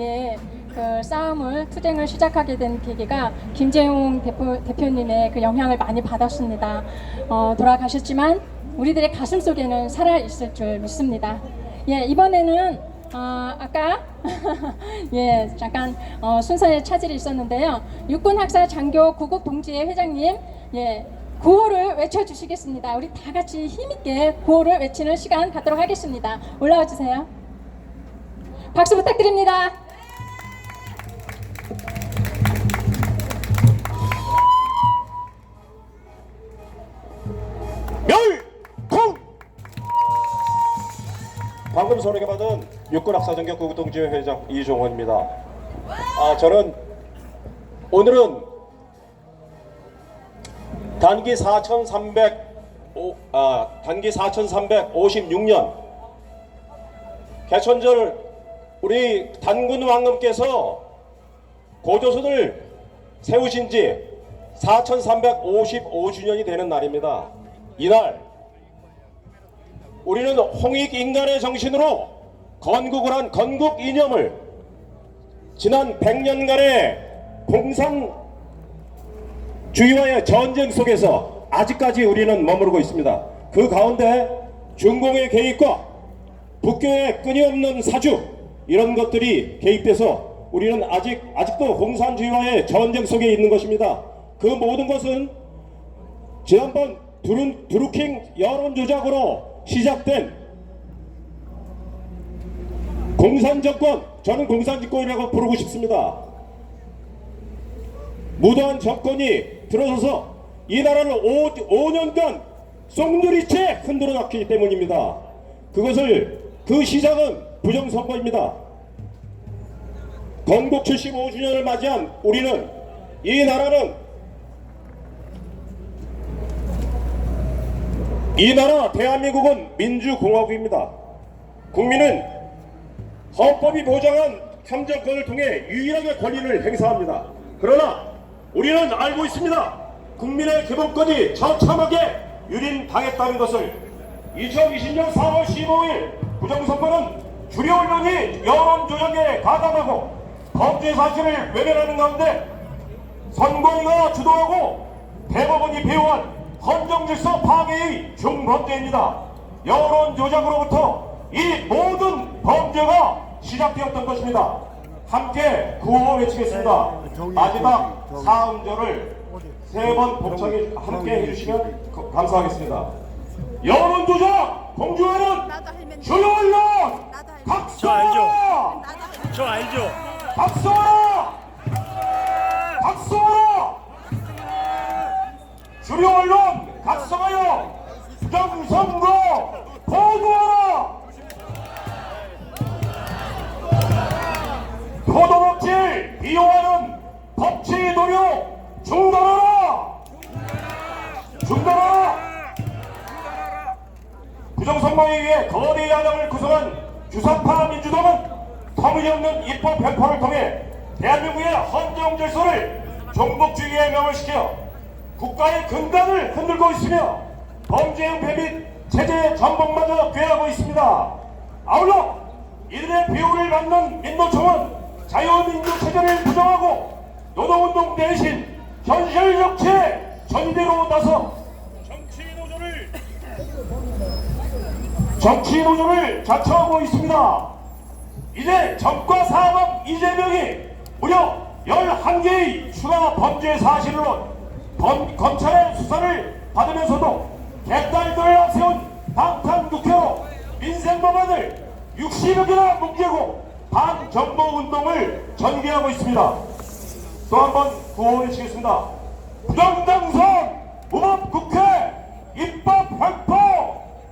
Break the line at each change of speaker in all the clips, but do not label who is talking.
예, 그 싸움을 투쟁을 시작하게 된 계기가 김재용 대표, 대표님의 그 영향을 많이 받았습니다. 어, 돌아가셨지만 우리들의 가슴 속에는 살아 있을 줄 믿습니다. 예, 이번에는 어, 아까 예 잠깐 어, 순서에 차질이 있었는데요. 육군 학사 장교 구국 동지회 회장님 예 구호를 외쳐주시겠습니다. 우리 다 같이 힘있게 구호를 외치는 시간 갖도록 하겠습니다. 올라와 주세요. 박수 부탁드립니다.
방금 소개받은 육군학사정교 구동지회 회장 이종원입니다. 아 저는 오늘은 단기 4,300 오, 아 단기 4,356년 개천절 우리 단군 왕님께서 고조선을 세우신 지 4,355주년이 되는 날입니다. 이날 우리는 홍익 인간의 정신으로 건국을 한 건국 이념을 지난 100년간의 공산주의와의 전쟁 속에서 아직까지 우리는 머무르고 있습니다. 그 가운데 중공의 개입과 북교의 끊임없는 사주 이런 것들이 개입돼서 우리는 아직 아직도 공산주의와의 전쟁 속에 있는 것입니다. 그 모든 것은 지난번 두루, 두루킹 여론 조작으로 시작된 공산 정권 저는 공산 정권이라고 부르고 싶습니다. 무도한 정권이 들어서서 이 나라를 5, 5년간 쏙누리채 흔들어 놨기 때문입니다. 그것을 그 시작은 부정선거입니다. 건국 75주년을 맞이한 우리는 이 나라는 이 나라 대한민국은 민주공화국입니다. 국민은 헌법이 보장한 참정권을 통해 유일하게 권리를 행사합니다. 그러나 우리는 알고 있습니다. 국민의 기본권이 처참하게 유린당했다는 것을 2020년 4월 15일 부정선거는 주류 언론이 여론조작에 가담하고 범죄 사실을 외면하는 가운데 선관위가 주도하고 대법원이 배후한 헌정질서 파괴의 중범죄입니다. 여론 조작으로부터 이 모든 범죄가 시작되었던 것입니다. 함께 구호 외치겠습니다. 마지막 사음절을 세 번 복창해 함께 해주시면 거- 감사하겠습니다. 여론 조작 공주하는. 주요 언론. 각성하라!
저 알죠?
박수하라! 박수하라! 주류 언론 각성하여 부정선거 보도하라! 도도목질 비호하는 법치 노력 중단하라! 중단하라! 부정선거에 의해 거대 야당을 구성한 주사파 민주당은 터무니없는 입법 편파를 통해 대한민국의 헌정 질서를 종북주의에 명을 시켜 국가의 근간을 흔들고 있으며 범죄 형패 및 체제 전복마저 괴하고 있습니다. 아울러 이들의 비호를 받는 민노총은 자유민주 체제를 부정하고 노동운동 대신 현실 정치의 전대로 나서 정치 노조를 정치 노조를 자처하고 있습니다. 이제 정과 사법 이재명이 무려 11개의 추가 범죄 사실로 범- 검찰의 수사를 받으면서도 개딸들을 앞세운 방탄국회로 민생법안을 60여 개나 뭉개고 반정부 운동을 전개하고 있습니다. 또 한 번 구호를 치겠습니다. 부정당선 무법국회 입법 발포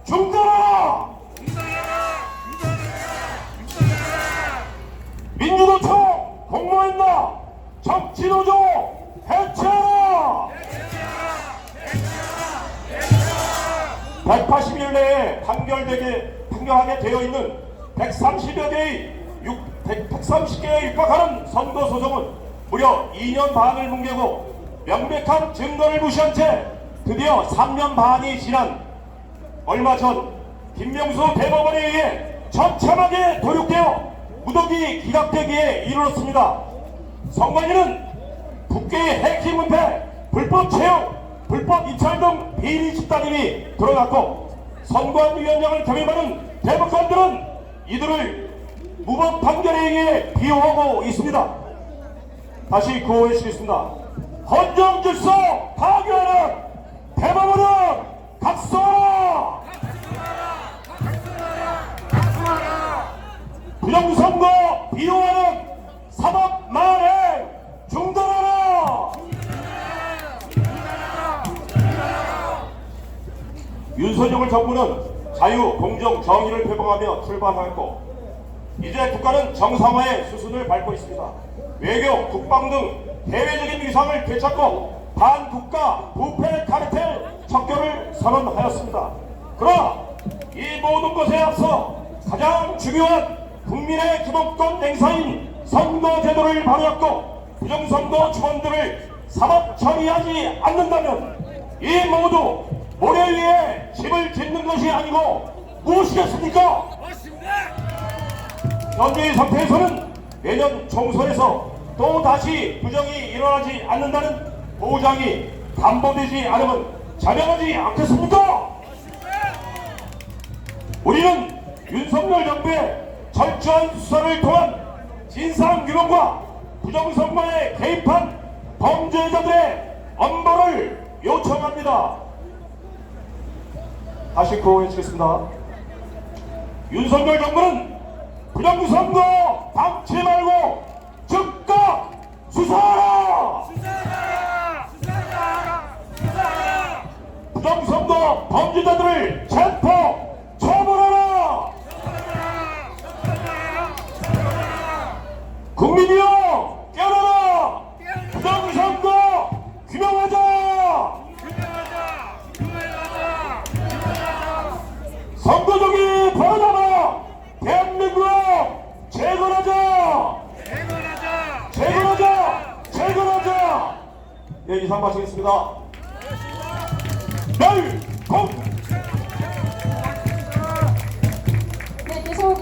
중단하라! 민주노총 공모했나 정치노조 판결되게 판결하게 되어 있는 130여 개의 6, 130개에 육박하는 선거 소송은 무려 2년 반을 뭉개고 명백한 증거를 무시한 채 드디어 3년 반이 지난 얼마 전 김명수 대법원에 의해 처참하게 도륙되어 무더기 기각되기에 이르렀습니다. 선관위는 국회의 해킹 은폐, 불법 채용, 불법 입찰 등 비리 집단임이 드러났고 선관위원장을 겸임하는 대법관들은 이들을 무법 판결에 의해 비호하고 있습니다. 다시 구호해주겠습니다. 헌정 질서 파괴하는 대법원은 각성하라! 부정선거 비호하는 정부는 자유, 공정, 정의를 표방하며 출발하였고 이제 국가는 정상화의 수순을 밟고 있습니다. 외교, 국방 등 대외적인 위상을 되찾고 반국가 부패 카르텔 척결을 선언하였습니다. 그러나 이 모든 것에 앞서 가장 중요한 국민의 기본권 행사인 선거제도를 바로잡고 부정선거 주범들을 사법 처리하지 않는다면 이 모두 모래 위에 집을 짓는 것이 아니고 무엇이겠습니까? 현재의 상태에서는 내년 총선에서 또 다시 부정이 일어나지 않는다는 보장이 담보되지 않으면 자명하지 않겠습니까? 우리는 윤석열 정부의 철저한 수사를 통한 진상규명과 부정선거에 개입한 범죄자들의 엄벌을 요청합니다. 다시 구호해주겠습니다. 윤석열 정부는 부정선거 방치 말고 즉각 수사하라! 부정선거 범죄자들을 체포 이상 마치겠습니다. 멸공!
네, 계속,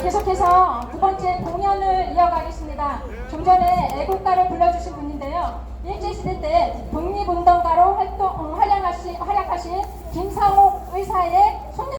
계속해서 두 번째 공연을 이어가겠습니다. 좀 전에 애국가를 불러주신 분인데요. 일제시대 때 독립운동가로 활동, 어, 활약하신, 활약하신 김상옥 의사의